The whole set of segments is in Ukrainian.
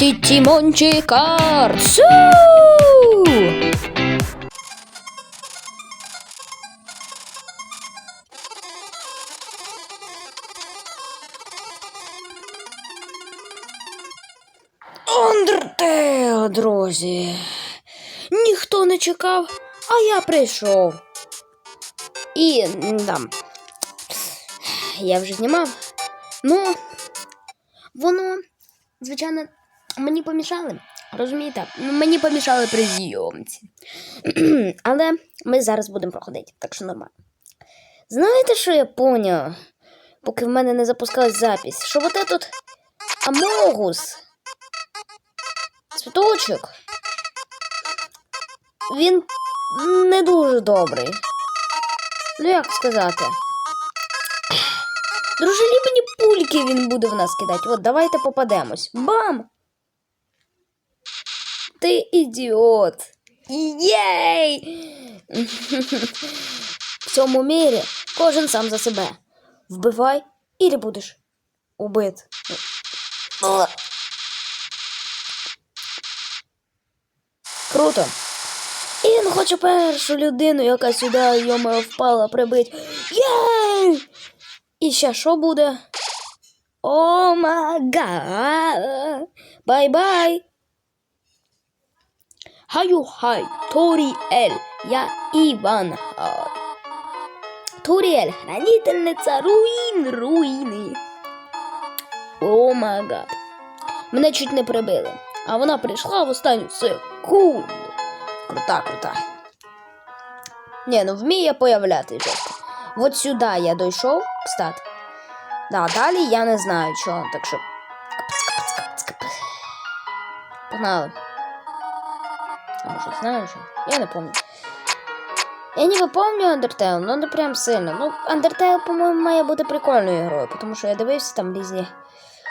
Тіті Мончі Карцу! Undertale, друзі. Ніхто не чекав, а я прийшов. І там. Я вже знімав. Ну, воно, звичайно, мені помішали. Розумієте? Мені помішали при зйомці. Але ми зараз будемо проходити, так що нормально. Знаєте, що я поняв? Поки в мене не запускалась запись, що вот этот Амогус, цвіточок, він не дуже добрий. Ну, як сказати? Дружелюбні пульки він буде в нас кидати. От, давайте попадемось. Бам! Ти ідіот. Єй! В цьому мірі кожен сам за себе. Вбивай і будеш убит. Круто. І він хоче першу людину, яка сюди йому впала, прибить. Єй! І ще що буде? О мага! Бай-бай! Хаю хай, Торіель, я Іван Хай. Торіель, хранительниця руїн, руїни. О мага. Мене чуть не прибили, а вона прийшла в останню секунду. Крута, крута. Ні, ну вміє появляти жорстко. От сюди я дійшов, кстати. Да, далі я не знаю чого, так що. Погнали. А може знаю що? Я не помню. Я ніби пам'ятаю Undertale, але не прям сильно. Ну, Undertale, по-моєму, має бути прикольною грою, тому що я дивився там різні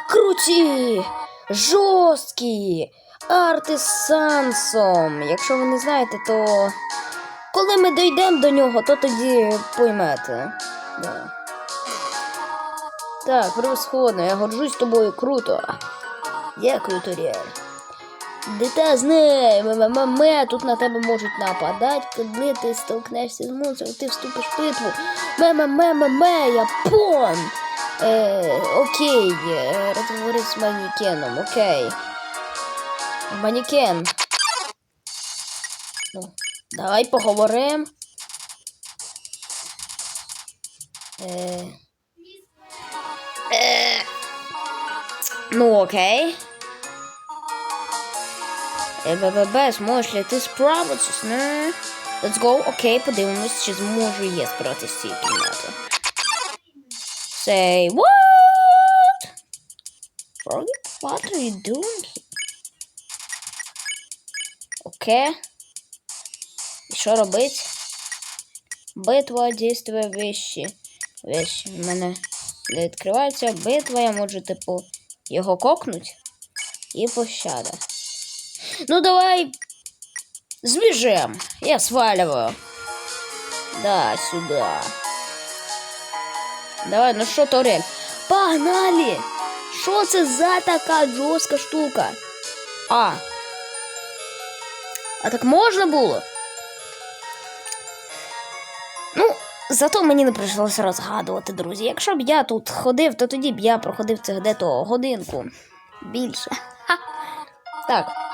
круті, жорсткі, арти з сансом. Якщо ви не знаєте, то коли ми дійдемо до нього, то тоді поймете. Да. Так, превосходно, я горжусь тобою круто. Дякую, Торіель. Дитя знає, ме тут на тебе можуть нападати, коли ти столкнешся з монстром, ти вступиш в битву. Ме-ме-ме-ме-ме, я пон. Е, окей, е, розговорив з манікеном, окей. Манікен. Ну, давай поговоримо. Е, е, ну, окей. Е, БББ, зможеш ли ти справитися, не? Let's go. Окей, подивимось, чи зможу я справитися з цією кімнатою. Say what? Froggy, what are you doing here? Окей. І що робить? Битва, дійствує вещі. Вещі. У мене не відкривається битва, я можу, типу, його кокнуть. І пощада. Ну давай сбежим. Я сваливаю. Да, сюда. Давай, ну що, Торель? Погнали! Що це за така жорстка штука? А. А так можна було? Ну, зато мені не прийшлося розгадувати, друзі. Якщо б я тут ходив, то тоді б я проходив це де-то годинку. Більше. Ха. Так.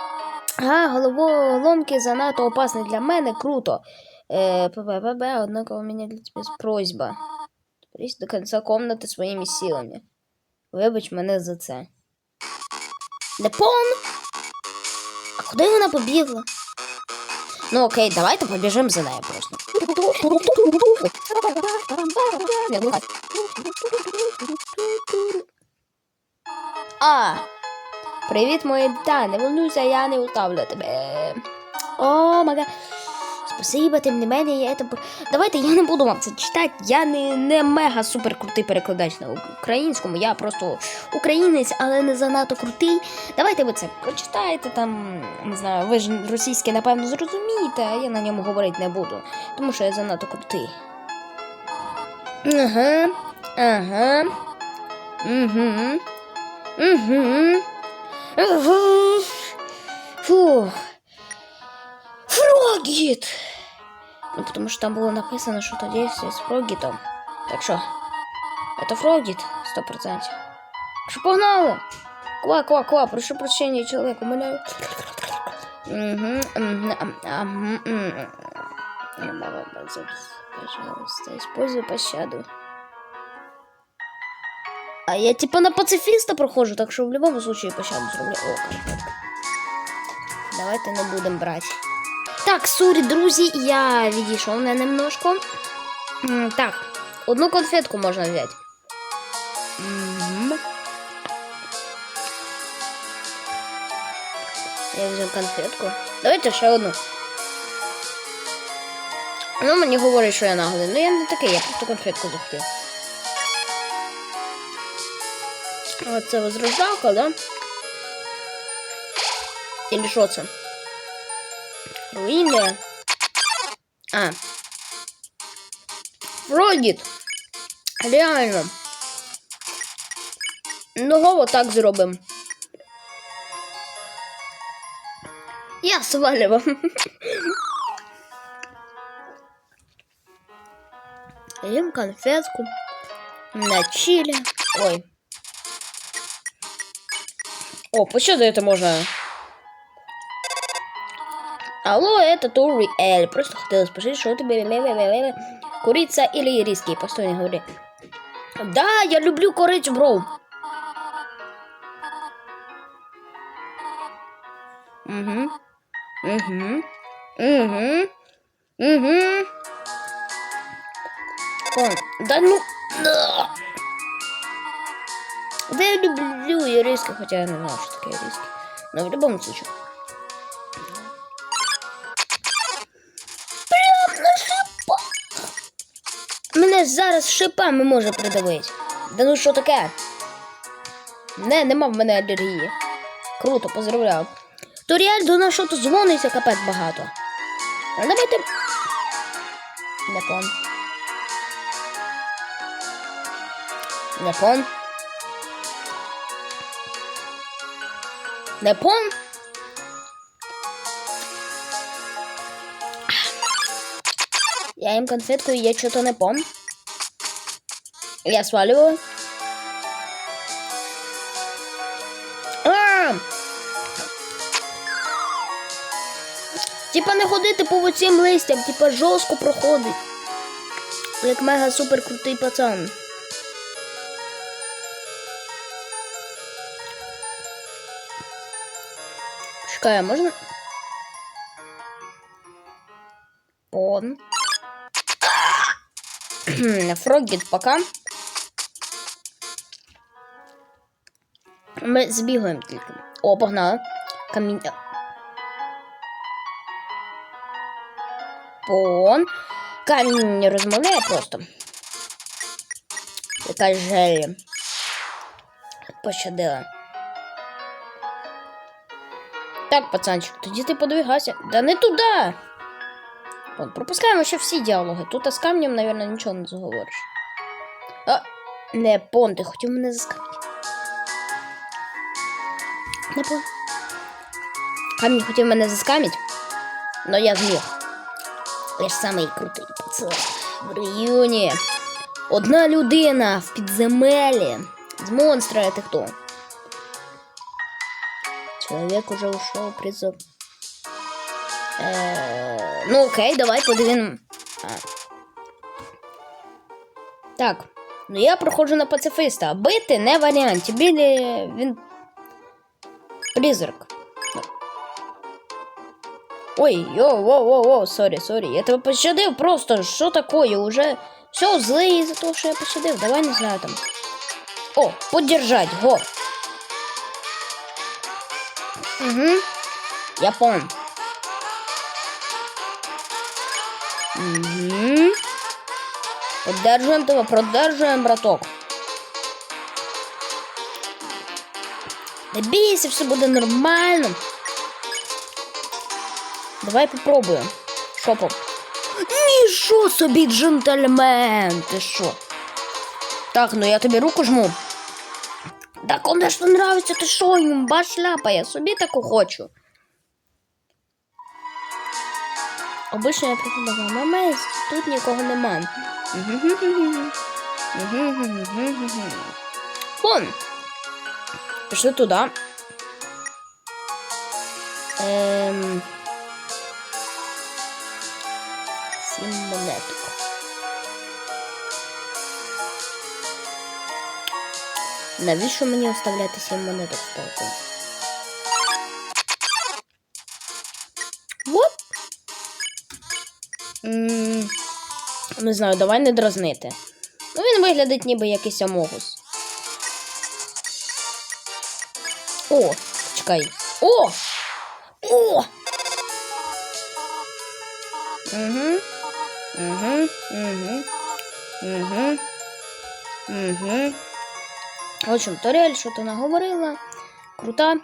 А, головоломки занадто опасні для мене, круто. Э, ППП, однако у меня для тебя просьба. Прийти до конца комнати своїми силами. Вибач мене за це. Лепон? А куди вона побігла? Ну окей, давайте побіжимо за нею просто. А, Привіт, моє дитя, не волнуйся, я не уставлю тебе. О, мага. Спасибо, тим не менее, я это... Давайте я не буду вам це читати. Я не, не мега супер крутий перекладач на українському. Я просто українець, але не занадто крутий. Давайте ви це прочитаєте там. Не знаю, ви ж російське, напевно, зрозумієте, а я на ньому говорити не буду, тому що я занадто крутий. Ага. Ага. Угу. Угу. Фух. Фрогіт! Ну, потому что там было написано что-то действие с Фрогитом. Так что, это Фрогит, сто процентов. Что погнали? Ква, ква, ква, прошу прощения, человек, умоляю. Пожалуйста, используй пощаду. А я типа на пацифиста прохожу, так что в любом случае пощаду зроблю. О. Давайте не будемо брати. Так, сорі, друзі, я відійшов на немножко. Так, одну конфетку можна взяти. Я взяв конфетку. Давайте ще одну. Ну, мені говорять, що я наглий. Ну я не такий, я просто конфетку захотів. Оце возрождалка, да? Или що це? Руїни. А. Фрогіт. Реально. Ну, отак зробимо. Я свалював. Їм конфетку. На чили. Ой. О, почему это можно? Алло, это Тори Эль. Просто хотела спросить, что тебе ле-ле-ле-ле. Курица или риски? Постой, не говори. Да, я люблю курицу, бро. Угу. Угу. Угу. Угу. О, да ну. Да. Я люблю и риски, хотя я не знаю, что такое риски. Но в любом случае. Прям на шипах. Мене зараз шипами може придавити. Да ну що таке? Не, нема в мене алергії. Круто, поздравляю. То реально на що то дзвониться капець багато. А давайте. Не пон. Не пон. Я им конфетку, и я что-то не пон. Я сваливаю. А! Типа не ходити по цим листям, типа жорстко проходить. Як мега супер крутий пацан. Чекай, а можна? Пон. Фрогіт пока. Ми збігаємо тільки. О, погнали. Каміння. Пон. Камінь не розмовляє просто. Яка желі. Пощадила. Так, пацанчик, тоді ти подвигайся. Да не туди. Вон, пропускаємо ще всі діалоги. Тут з камнем, мабуть, нічого не заговориш. А, не пон, ти хотів мене заскамити. Не пон. Камінь хотів мене заскамити, но я зміг. Я ж самий крутий пацан в районі. Одна людина в підземелі. З монстра ти хто? Человек уже ушел в призыв. Е, ну окей, давай подивимо. Так. Ну я проходжу на пацифиста. Бити не варіант. Білі він. Призрак. Ой, йо, во, во, во, сорі, сорі. Я тебе пощадив просто. Що такое? Уже все злий за того, що я пощадив. Давай не знаю там. О, поддержать, го. Угу. Я понял. Угу. Поддерживаем тебя, продерживаем, браток. Не бійся, все буде нормально. Давай попробуємо. Що по? Ніщо собі, джентльмен, ти що? Так, ну я тобі руку жму. Да, конечно, нравится, ты шо, юмба шляпа, я собі таку хочу. Обычно я пропонувала мама, тут нікого нема. Вон. Пришли туди. Эм... Навіщо мені оставляти сім монеток в палку? Вот. М, Не знаю, давай не дразнити. Ну, він виглядить ніби якийсь амогус. О, чекай. О! О! Угу. Угу. Угу. Угу. Угу. В общем, Торіель що то наговорила. Крута.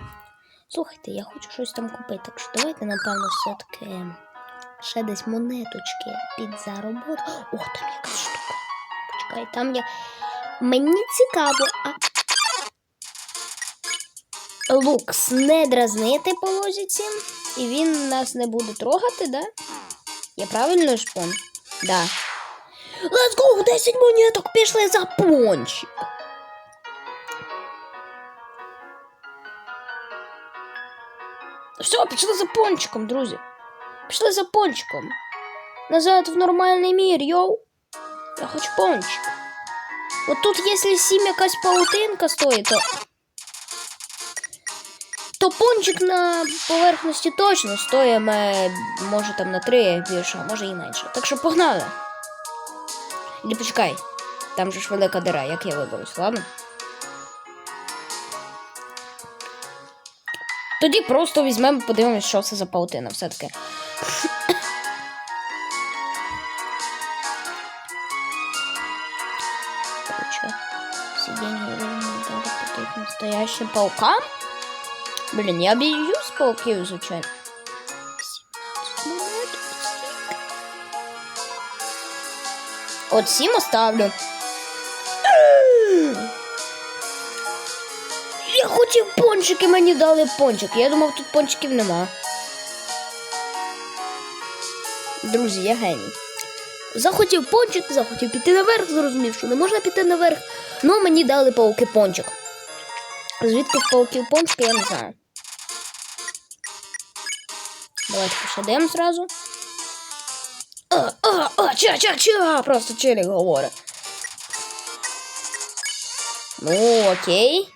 Слухайте, я хочу щось там купити, так що давайте, напевно, все-таки ще десь монеточки під зароботу. О, там якась штука. Почекай, там є. Мені цікаво, а. Лукс не дразнити по лозіці, і він нас не буде трогати, да? Я правильно ж пон? Да. Let's go! 10 монеток пішли за пончик. Все, пішли за пончиком, друзі. Пішли за пончиком. Назад в нормальний мір, йоу. Я хочу пончик. От тут, якщо сім якась паутинка стоїть, то. То пончик на поверхності точно стоїть, е, може там на три більше, а може і менше. Так що погнали. Іди почекай. Там же ж велика дира, як я виберусь, ладно? Тоді просто візьмемо, подивимось, що це за паутина все-таки. Деньги надо платить настоящим паукам? Блин, я боюсь пауків, звичайно. От сім оставлю. Хотів пончики, мені дали пончик. Я думав, тут пончиків нема. Друзі, я геній. Захотів пончик, захотів піти наверх, зрозумів, що не можна піти наверх. Ну мені дали пауки пончик. Звідки в пауків пончики, я не знаю. Давайте пошадемо зразу. А, а, а, ча, ча, ча! Просто челік говорить. Ну, окей.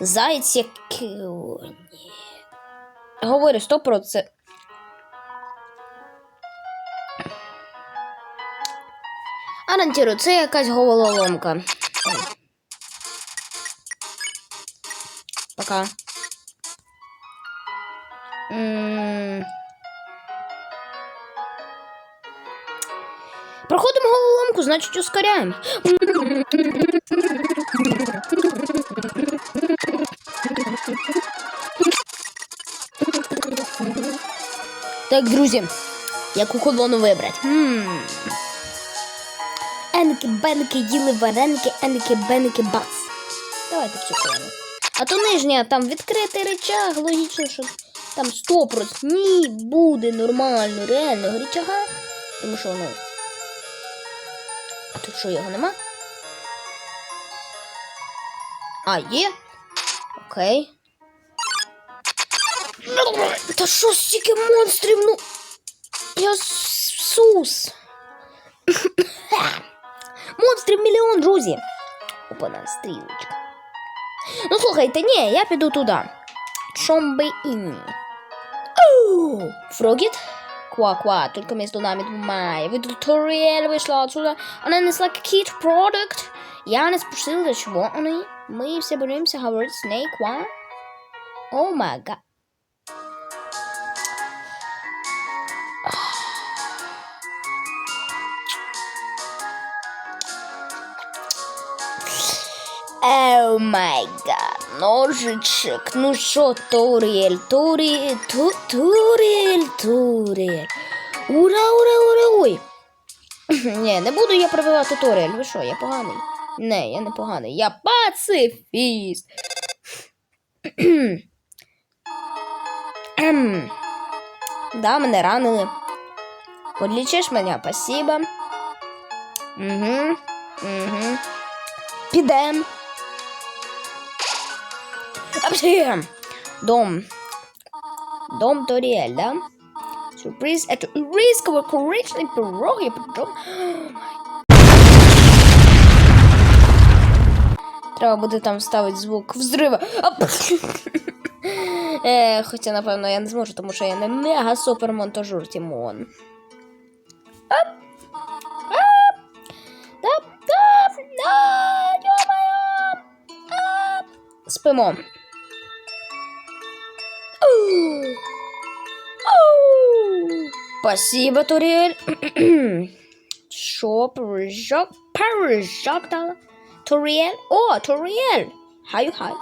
Зайць як... О, ні. Говорю, сто про це. Арантіру, це якась головоломка. Пока. Проходимо головоломку, значить ускоряємо. Так, друзі, яку колону вибрати? Хм. Енки, бенки, їли вареники, енки, беники, бац. Давайте колону. А то нижня, там відкритий речаг, логічно, що там 100% ні, буде нормально, реального речага. Тому що, ну. А тут що, його нема? А, є? Окей. Та що стільки монстрів, ну. Я сус. Монстрів мільйон, друзі. Опана, стрілочка. Ну, слухайте, ні, я піду туди. Чом би і ні. Оу, Фрогіт? Ква-ква, только между нами двумя. Ви туторіель вийшла отсюда. Она несла какие-то продукт. Я не спросил, для чего они. Мы все боремся говорить с ней, ква. О май гад. О май гад, ножичек. Ну що, Турель, Турель, ту, Турель, Турель. Ура, ура, ура, ой. Ні, не буду я пробивати Турель. Ви що, я поганий? Не, я не поганий. Я пацифіст. Ем. да, мене ранили. Подлічиш мене, спасибо. Угу. Угу. Підем. Апсієм. Дом. Дом Торіель, да? Сюрприз. Это рисково коричневий пирог. Я подумав. Треба буде там вставити звук взрива. Е, хоча, напевно, я не зможу, тому що я не мега супер монтажер Тімон. Спимо. Спасибо, Турель. Що, пиріжок? Пиріжок дала? Туріель? О, Туріель! Хаю, хай.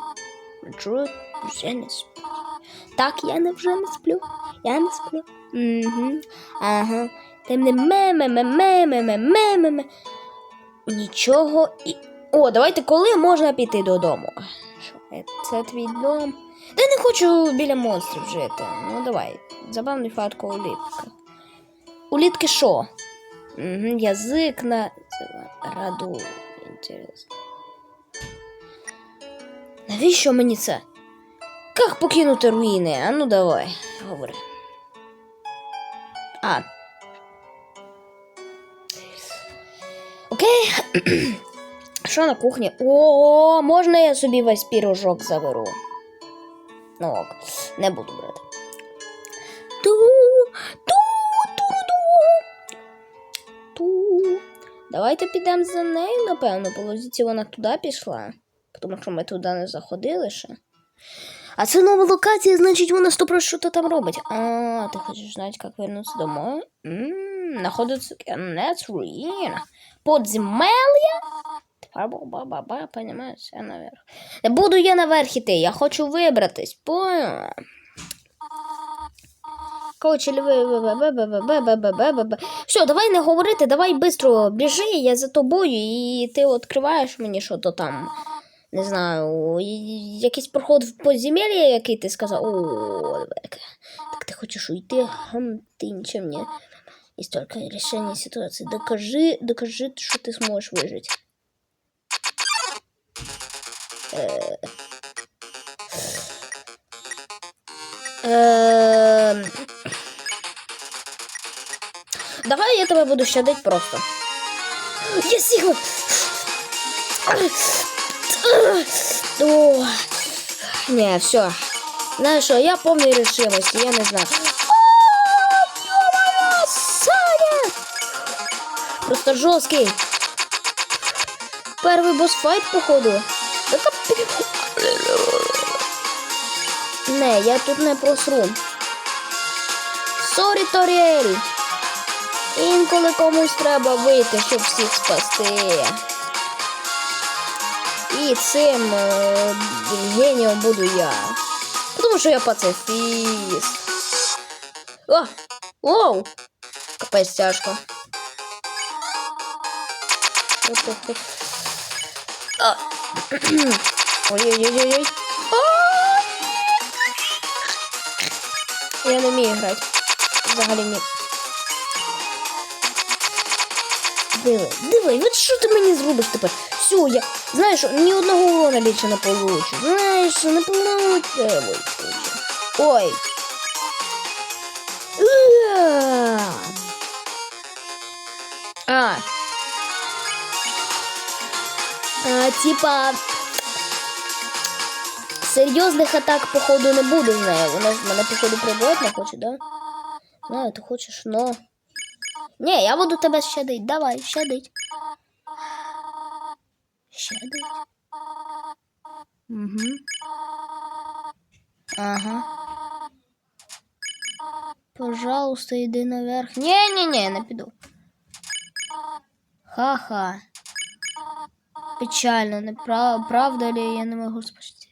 Чую, вже не сплю. Так, я не вже не сплю. Я не сплю. Угу. Ага. Ти мене меме, меме, меме, меме, меме. Нічого і. О, давайте коли можна піти додому? Е, це твій дом? Та я не хочу біля монстрів жити. Ну давай. Забавний факт улітка. Улітки що? Угу, язик на раду. Інтересно. Навіщо мені це? Як покинути руїни? А ну давай, говори. А. Окей. Що на кухні? О, можна я собі весь пірожок заберу? Ну ок, не буду брати. Давайте підемо за нею, напевно. Полозіці вона туди пішла. Тому що ми туди не заходили ще. А це нова локація, значить вона сто що то там робить. А, ти хочеш знати, як вернутися домой? Ммм, кінець руїн. Подземелья? Тепер ба-ба-ба, я наверх. Не буду я наверх іти, я хочу вибратись, поняла? Короче, все, давай не говорити, давай швидко біжи, я за тобою, і ти відкриваєш мені що то там. Не знаю, і- якийсь проход в подземелье, який ти сказав. О, давай. Так ти хочеш уйти? Хм, ти нічим не. Есть только решение ситуации. Докажи, докажи, что ты сможешь выжить. Э. Эм. Давай я тебе буду щадить просто. Я сігла! О, не, все. Знаешь что, я помню решимости, я не знаю. А, ё-моё, Саня! Просто жесткий. Первый босс-файт, походу. Да капец. Не, я тут не просру. Сорі, Торіель. Інколи комусь треба вийти, щоб всіх спасти. І цим е, генієм буду я. Тому що я пацифіст. О! Оу! Капець тяжко. Ой-ой-ой-ой. Я не вмію грати. Взагалі ні. Диви, диви, от що ти мені зробиш тепер? Все, я. Знаєш, ні одного урона більше не получу. Знаєш, не получу. Ой. А. А, типа. Серйозних атак, походу, не буде з нею. Вона ж мене, походу, прибувати не хоче, да? Знаю, ти хочеш, но. Ні, я буду тебе щадить. Давай, щадить. Щадить. Угу. Ага. Пожалуйста, йди наверх. Ні, ні, ні, не піду. Ха-ха. Печально, не прав... правда ли я не можу спасти.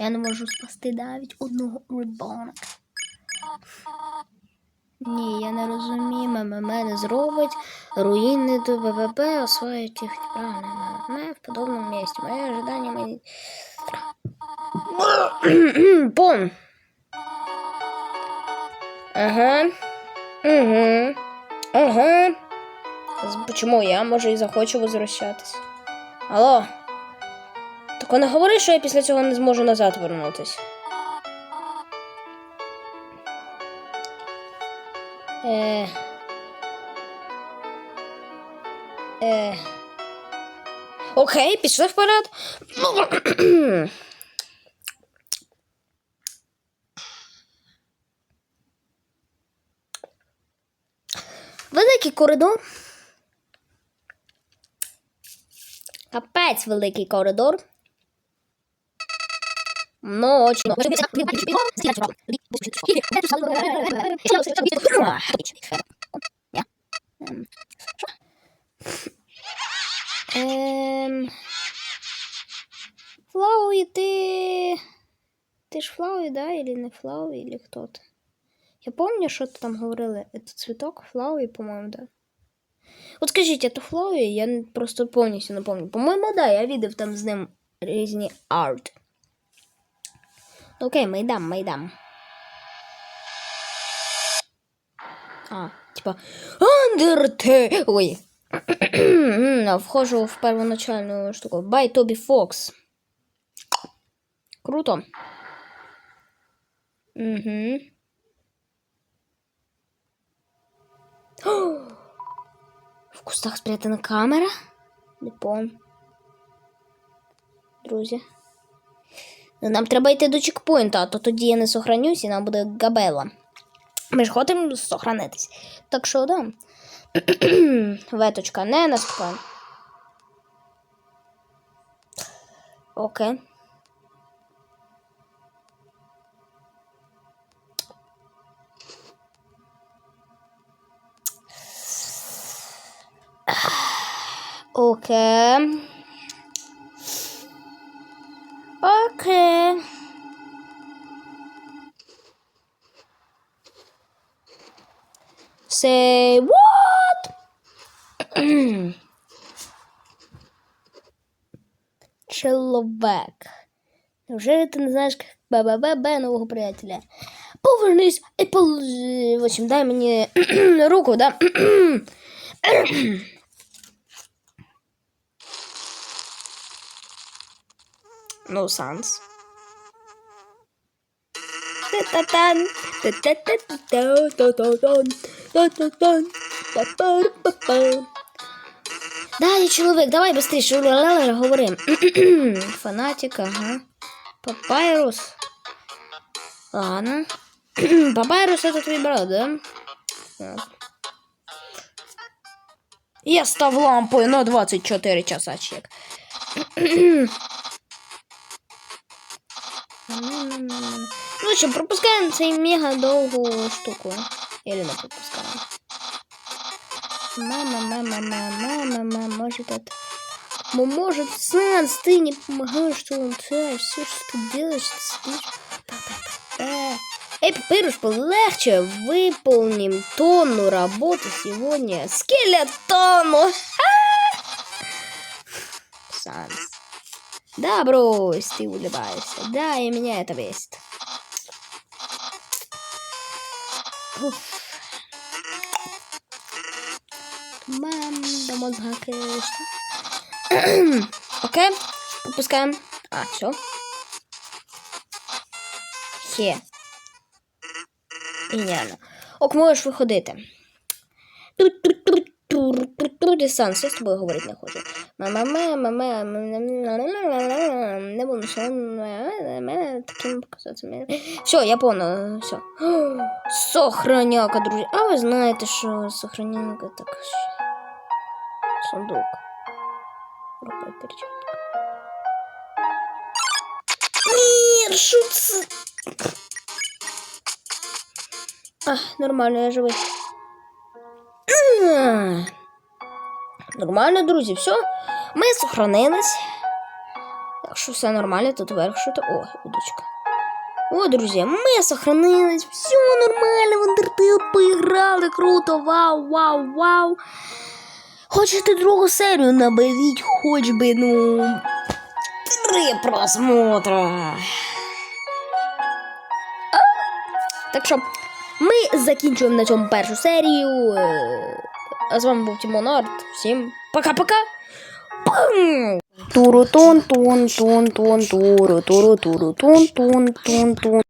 Я не можу спасти навіть одного рибонка. Ні, я не розумію, МММ не зробить. Руїни до ВВП освоїть їх неправильно. МММ в подобному місці. Моє ожидання мені... Пон. Ага. Угу. Ага. Почему я, може, і захочу возвращатись. Алло. Так не говори, що я після цього не зможу назад вернутись. Е. Е. Окей, пішли вперед. Великий коридор. Капець великий коридор. Ну, очень. Ем... Флауи, ты... Ты ж Флауи, да? Или не Флауи, или кто ты? Я помню, що ти там говорили. Это цветок Флауи, по-моєму, да. От скажіть, это Флауи? Я н- просто повністю не помню. По-моєму, да, я видів там з ним різні арт. Окей, ми йдемо. А, типа. Undertale! Ой. Вхожу в первоначальну штуку. Бай Тобі Фокс. Круто. Угу. В кустах спрятана камера? Не. Друзі. Нам треба йти до чекпоінта, а то тоді я не сохранюсь і нам буде габела. Ми ж хочемо сохранитись. Так що, да. Веточка, не наступаємо. Окей. Окей. Окей. Say what? Чоловік. Невже ти не знаєш бе-бе-бе-бе нового приятеля? Повернись і положи. В общем, дай мені руку, да? No sense. Та-та-тан, та-па-па-па. Далі, чоловік, давай ла-ла-ла, говори. Фанатик, ага. Папайрус. Ладно. Папайрус это твой брат, да? Я став лампою на 24 часа чек. Ну що, пропускаємо цей мега довгу штуку. Или не пропускаємо. Мама, мама, мама, мама, может это... Ну, может, Санс, ты не помогаешь, что он все, все, что ты делаешь, ты. Па-па-па-па. Эй, Папирус, полегче, выполним тонну работы сегодня. Скелетону! Санс. Да, брось, ты улыбаешься. Да, и меня это бесит. Уф. Мам, до. Окей, пропускаем. А, все. Хе. Геніально. Ок, можеш виходити. Десанс, я з тобою говорити не хочу. Не буду мене таким показати. Все, я понял, все. Сохраняка, друзі. А ви знаєте, що сохраняка так. Сундук. Рука перчатка. Ні, що? А, нормально, я живий. Нормально, друзі, все. Ми сохранились. Так що все нормально, тут вверх що то. О, удочка. О, друзі, ми сохранились. Все нормально, в Undertale поіграли. Круто, вау, вау, вау. Хочете другу серію наберіть хоч би, ну. Три просмотра. Так що, ми закінчуємо на цьому першу серію. Е, А з вами був Тімон Арт. Всім пока-пока. Пум! Туру тун тун тун тун туру туру туру тун тун тун тун